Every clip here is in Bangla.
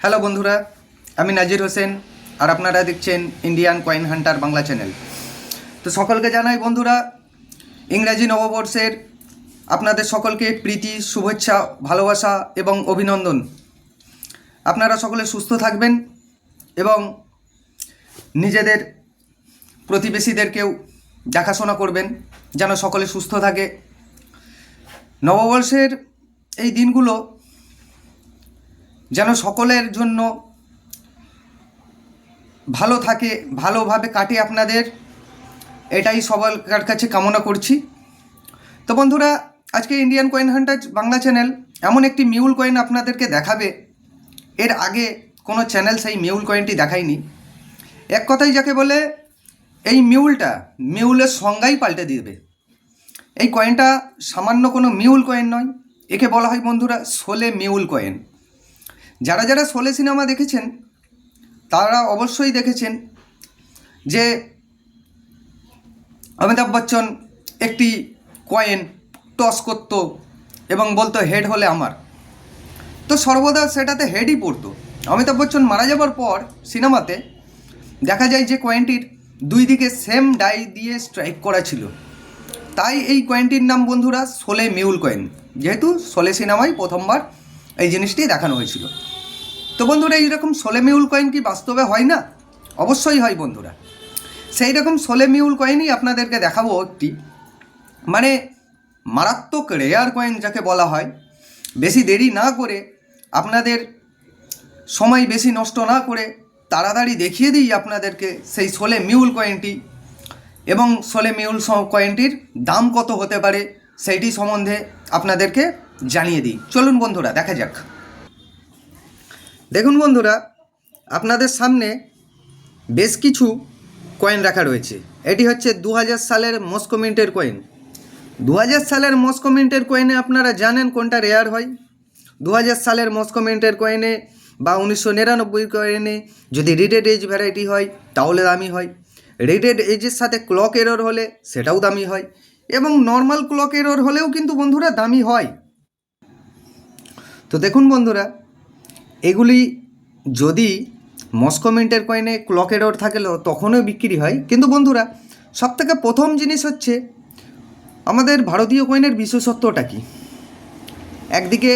হ্যালো বন্ধুরা। আমি নাজির হোসেন, আর আপনারা দেখছেন Indian coin hunter Bangla channel তো সকলকে জানাই, বন্ধুরা, ইংরাজি নববর্ষের আপনাদের সকলকে প্রীতি, শুভেচ্ছা, ভালোবাসা এবং অভিনন্দন। আপনারা সকলে সুস্থ থাকবেন এবং নিজেদের প্রতিবেশীদেরকেও দেখাশোনা করবেন, যেন সকলে সুস্থ থাকে। নববর্ষের এই দিনগুলো যেন সকলের জন্য ভালো থাকে, ভালোভাবে কাটে আপনাদের। এটাই সবার কাছে কামনা করছি। তো বন্ধুরা, আজকে Indian coin hunter Bangla channel এমন একটি মিউল কয়েন আপনাদেরকে দেখাবে। এর আগে কোনো চ্যানেল সেই মিউল কয়েনটি দেখায়নি। এক কথাই যাকে বলে, এই মিউলটা মিউলের সংজ্ঞাই পাল্টে দিবে। এই কয়েনটা সামান্য কোনো মিউল কয়েন নয়। একে বলা হয় বন্ধুরা সোলে মিউল কয়েন যারা যারা সোলে সিনেমা দেখেছেন, তারা অবশ্যই দেখেছেন যে অমিতাভ বচ্চন একটি কয়েন টস করত এবং বলতো হেড হলে আমার। তো সর্বদা সেটাতে হেডই পড়তো। অমিতাভ বচ্চন মারা যাবার পর সিনেমাতে দেখা যায় যে কয়েনটির দুই দিকে সেম ডাই দিয়ে স্ট্রাইক করা ছিল। তাই এই কয়েনটির নাম বন্ধুরা সোলে মিউল কয়েন যেহেতু সোলে সিনেমায় প্রথমবার এই জিনিসটি দেখানো হয়েছিল। তো বন্ধুরা, এইরকম সোলে মিউল কয়েন কি বাস্তবে হয় না? অবশ্যই হয় বন্ধুরা। সেই রকম সোলে মিউল কয়েনই আপনাদেরকে দেখাবো একটি। মানে মারাত্মক রেয়ার কয়েন যাকে বলা হয়, বেশি দেরি না করে আপনাদের সময় বেশি নষ্ট না করে তাড়াতাড়ি দেখিয়ে দিই আপনাদেরকে সেই সোলে মিউল কয়েনটি এবং সোলে মিউল কয়েনটির দাম কত হতে পারে, সেইটি সম্বন্ধে আপনাদেরকে জানিয়ে দিই। চলুন বন্ধুরা, দেখা যাক। দেখুন বন্ধুরা, আপনাদের সামনে বেশ কিছু কয়েন রাখা রয়েছে। এটি হচ্ছে দু হাজার সালের মস্কো মিন্টের কয়েন দু হাজার সালের মস্কো মিন্টের কয়েনে আপনারা জানেন কোনটা রেয়ার হয়? দু হাজার সালের মস্কো মিন্টের কয়েনে বা উনিশশো নিরানব্বই কয়েনে যদি রিডেড এজ ভ্যারাইটি হয়, তাহলে দামি হয়। রিডেড এজের সাথে ক্লক এরর হলে সেটাও দামি হয়। এবং নর্মাল ক্লক এরর হলেও কিন্তু বন্ধুরা দামি হয়। তো দেখুন বন্ধুরা, এগুলি যদি মস্কো মিন্টের কয়েনে ক্লক এরর থাকলেও তখনও বিক্রি হয়। কিন্তু বন্ধুরা, সবথেকে প্রথম জিনিস হচ্ছে, আমাদের ভারতীয় কয়েনের বিশেষত্বটা কী? একদিকে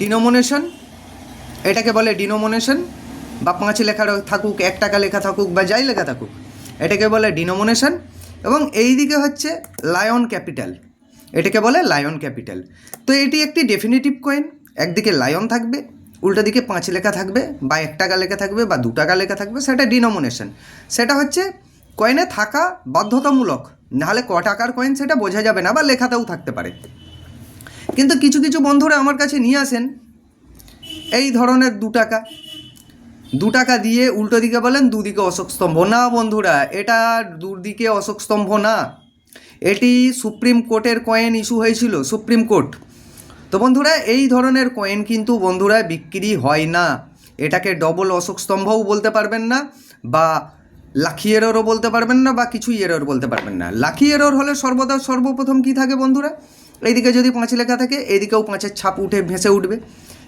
ডিনোমিনেশন এটাকে বলে ডিনোমিনেশন বা পাঁচ লেখা থাকুক, এক টাকা লেখা থাকুক, বা যাই লেখা থাকুক, এটাকে বলে ডিনোমিনেশন এবং এই দিকে হচ্ছে লায়ন ক্যাপিটাল এটাকে বলে লায়ন ক্যাপিটাল তো এটি একটি ডেফিনেটিভ কয়েন একদিকে লায়ন থাকবে, উল্টো দিকে পাঁচ লেখা থাকবে, বা এক টাকা লেখা থাকবে, বা দু টাকা লেখা থাকবে, সেটা ডিনোমিনেশন সেটা হচ্ছে কয়েনে থাকা বাধ্যতামূলক, নাহলে ক টাকার কয়েন সেটা বোঝা যাবে না বা লেখাতেও থাকতে পারে। কিন্তু কিছু কিছু বন্ধুরা আমার কাছে নিয়ে আসেন, এই ধরনের দু টাকা। দু টাকা দিয়ে উল্টো দিকে বলেন, দুদিকে অশোক স্তম্ভ। না বন্ধুরা, এটা দুদিকে অশোক স্তম্ভ না। এটি সুপ্রিম কোর্টের কয়েন ইস্যু হয়েছিল, সুপ্রিম কোর্ট। তো বন্ধুরা, এই ধরনের কয়েন কিন্তু বন্ধুরা বিক্রি হয় না। এটাকে ডবল অশোক স্তম্ভও বলতে পারবেন না, বা লাখি এররও বলতে পারবেন না, বা কিছুই এরর বলতে পারবেন না। লাখি এরর হলে সর্বদা সর্বপ্রথম কি থাকে বন্ধুরা? এইদিকে যদি পাঁচ লেখা থাকে, এইদিকেও পাঁচের ছাপ উঠে ভেসে উঠবে।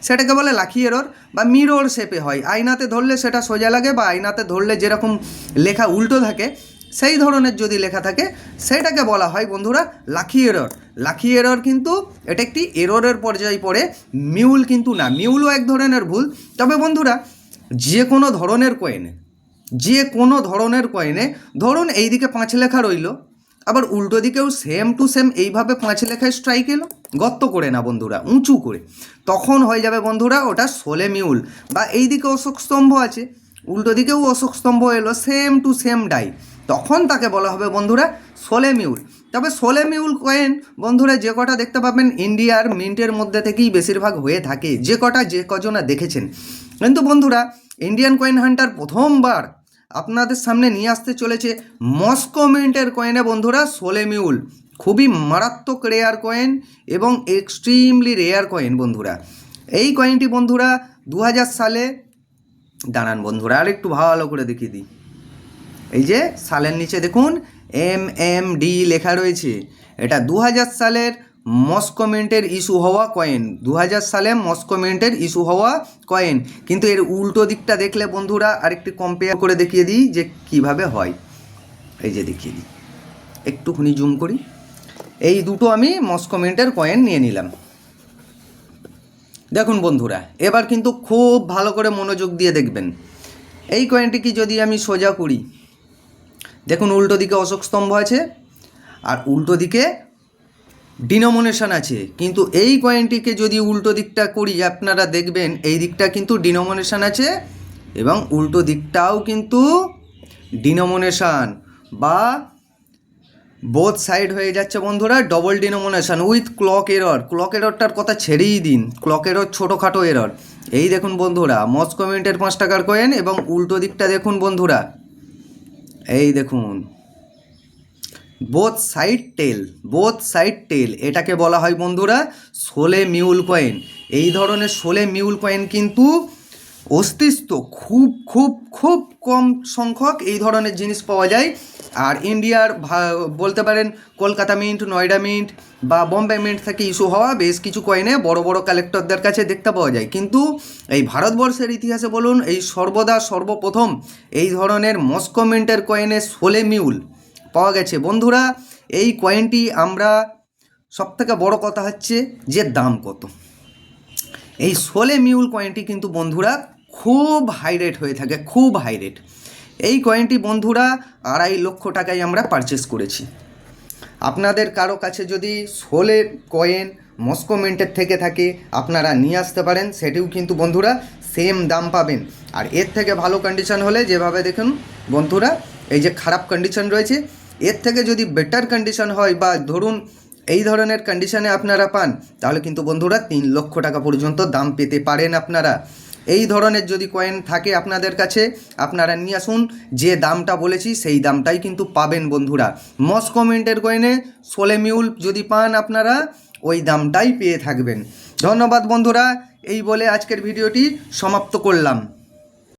সেটাকে বলে লাখি এরর বা মিরর শেপে হয়। আয়নাতে ধরলে সেটা সোজা লাগে, বা আয়নাতে ধরলে যেরকম লেখা উল্টো থাকে সেই ধরনের যদি লেখা থাকে, সেটাকে বলা হয় বন্ধুরা লাখি এরর লাখি এরর কিন্তু এটা একটি এররের পর্যায়ে পড়ে মিউল কিন্তু না মিউলও এক ধরনের ভুল। তবে বন্ধুরা, যে কোনো ধরনের কয়েনে যে কোনো ধরনের কয়েনে ধরুন এইদিকে পাঁচ লেখা রইল, আবার উল্টো দিকেও সেম টু সেম এইভাবে পাঁচ লেখায় স্ট্রাইক এলো, গর্ত করে না বন্ধুরা, উঁচু করে। তখন হয়ে যাবে বন্ধুরা ওটা সোলে মিউল বা এই দিকে অশোক স্তম্ভ আছে, উল্টো দিকেও অশোক স্তম্ভ এলো সেম টু সেম ডাই তখন তাকে বলা হবে বন্ধুরা সোলে মিউল তবে সোলে মিউল কয়েন, বন্ধুরা যে কটা দেখতে পাবেন ইন্ডিয়ার মিন্টের মধ্যে থেকেই বেশিরভাগ হয়ে থাকে, যে কটা যে কজনা দেখেছেন। কিন্তু বন্ধুরা, ইন্ডিয়ান কয়েন হান্টার প্রথমবার আপনাদের সামনে নিয়ে আসতে চলেছে মস্কো মিন্টের কয়েনে, বন্ধুরা সোলে মিউল খুবই মারাত্মক রেয়ার কয়েন এবং এক্সট্রিমলি রেয়ার কয়েন, বন্ধুরা। এই কয়েনটি, বন্ধুরা দু হাজার সালে, দাঁড়ান বন্ধুরা আর একটু ভালো করে দেখিয়ে দিই। এই যে সালের নিচে দেখুন এম এম ডি লেখা রয়েছে। এটা দু হাজার সালের মস্কোমেন্টের ইস্যু হওয়া কয়েন। দু হাজার সালে মস্কোমেন্টের ইস্যু হওয়া কয়েন। কিন্তু এর উল্টো দিকটা দেখলে বন্ধুরা আরেকটি কম্পেয়ার করে দেখিয়ে দিই যে কীভাবে হয়। এই যে দেখিয়ে দিই। একটুখানি জুম করি। এই দুটো আমি মস্কোমেন্টের কয়েন নিয়ে নিলাম। দেখুন বন্ধুরা, এবার কিন্তু খুব ভালো করে মনোযোগ দিয়ে দেখবেন। এই কয়েনটিকে যদি আমি সোজা করি দেখুন উল্টো দিকে অশোক স্তম্ভ আছে আর উল্টো দিকে ডিনোমিনেশন আছে। কিন্তু এই কয়েনটিকে যদি উল্টো দিকটা করি, আপনারা দেখবেন এই দিকটা কিন্তু ডিনোমিনেশন আছে এবং উল্টো দিকটাও কিন্তু ডিনোমিনেশন বা বোথ সাইড হয়ে যাচ্ছে বন্ধুরা double denomination with clock error clock এররটার কথা ছেড়েই দিন ক্লক এরর ছোটোখাটো এরর এই দেখুন বন্ধুরা মস্কো মিন্টের পাঁচ টাকার কয়েন এবং উল্টো দিকটা দেখুন বন্ধুরা। এই দেখুন। Both side tail both side tail এটাকে বলা হয় বন্ধুরা শোলে মিউল কয়েন এই ধরনের শোলে মিউল কয়েন কিন্তু অস্তিত্ব খুব খুব খুব কম সংখ্যক এই ধরনের জিনিস পাওয়া যায়। আর ইন্ডিয়ার বলতে পারেন কলকাতা মিন্ট, নয়ডা মিন্ট বা বম্বে মিন্ট থেকে ইস্যু হওয়া বেশ কিছু কয়েনে বড় বড় কালেক্টরদের কাছে দেখতে পাওয়া যায়। কিন্তু এই ভারতবর্ষের ইতিহাসে বলুন, এই সর্বদা সর্বপ্রথম এই ধরনের মস্কো মিন্টের কয়েনে সোলে মিউল পাওয়া গেছে। বন্ধুরা, এই কয়েনটি আমরা সবথেকে বড় কথা হচ্ছে যে দাম কত। এই সোলে মিউল কয়েনটি কিন্তু বন্ধুরা খুব হাই রেট হয়ে থাকে, খুব হাই রেট এই কয়েনটি বন্ধুরা আড়াই লক্ষ টাকায় আমরা পারচেস করেছি। আপনাদের কারও কাছে যদি সোলে কয়েন মস্কো মিন্টের থেকে থাকে, আপনারা নিয়ে আসতে পারেন, সেটিও কিন্তু বন্ধুরা সেম দাম পাবেন। আর এর থেকে ভালো কন্ডিশন হলে যেভাবে দেখুন, বন্ধুরা, এই যে খারাপ কন্ডিশন রয়েছে, এর থেকে যদি বেটার কন্ডিশন হয় বা ধরুন এই ধরনের কন্ডিশনে আপনারা পান, তাহলে কিন্তু বন্ধুরা তিন লক্ষ টাকা পর্যন্ত দাম পেতে পারেন আপনারা। এই ধরনের যদি কয়েন থাকে আপনাদের কাছে, আপনারা নিয়ে আসুন, যে দামটা বলেছি সেই দামটাই কিন্তু পাবেন বন্ধুরা। মস্কো মিন্টের কয়েনে সোলে মিউল যদি পান আপনারা, ওই দামটাই পেয়ে থাকবেন। ধন্যবাদ বন্ধুরা, এই বলে আজকের ভিডিওটি সমাপ্ত করলাম।